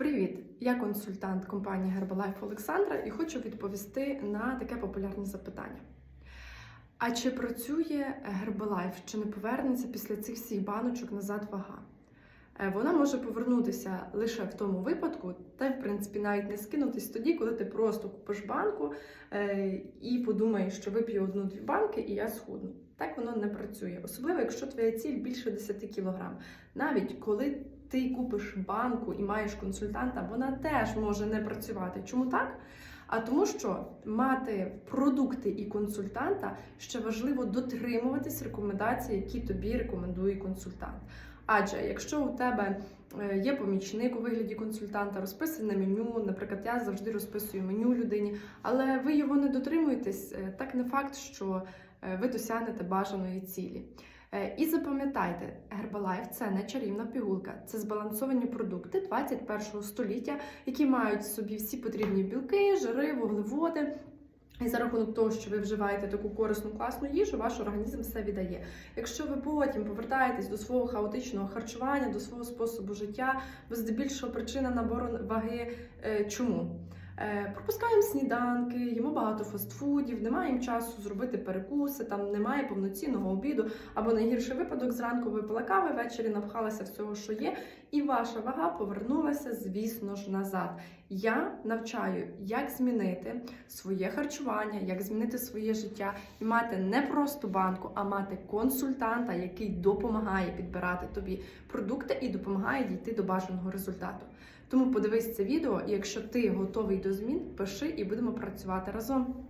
Привіт! Я консультант компанії Herbalife Олександра і хочу відповісти на таке популярне запитання. А чи працює Herbalife, чи не повернеться після цих всіх баночок назад вага? Е, Вона може повернутися лише в тому випадку, та в принципі навіть не скинутись тоді, коли ти просто купиш банку е, і подумаєш, що вип'ю одну-дві банки і я схудну. Так воно не працює, особливо якщо твоя ціль більше 10 кг. Навіть коли ти купиш банку і маєш консультанта, вона теж може не працювати. Чому так? А тому, що мати продукти і консультанта ще важливо дотримуватись рекомендацій, які тобі рекомендує консультант. Адже якщо у тебе е, є помічник у вигляді консультанта, розписане меню, наприклад, я завжди розписую меню людині, але ви його не дотримуєтесь, е, так не факт, що е, ви досягнете бажаної цілі. Е, І запам'ятайте, Herbalife – це не чарівна пігулка, це збалансовані продукти 21 століття, які мають в собі всі потрібні білки, жири, вуглеводи. І за рахунок того, що ви вживаєте таку корисну класну їжу, ваш організм все віддає. Якщо ви потім повертаєтесь до свого хаотичного харчування, до свого способу життя, бо здебільшого причина набору ваги е, чому? Е, Пропускаємо сніданки, їмо багато фастфудів, не маємо часу зробити перекуси, там немає повноцінного обіду, або найгірший випадок зранку випила кави, ввечері напхалася всього, що є, і ваша вага повернулася, звісно ж, назад. Я навчаю, як змінити своє харчування, як змінити своє життя і мати не просто банку, а мати консультанта, який допомагає підбирати тобі продукти і допомагає дійти до бажаного результату. Тому подивись це відео, і якщо ти готовий змін, пиши і будемо працювати разом.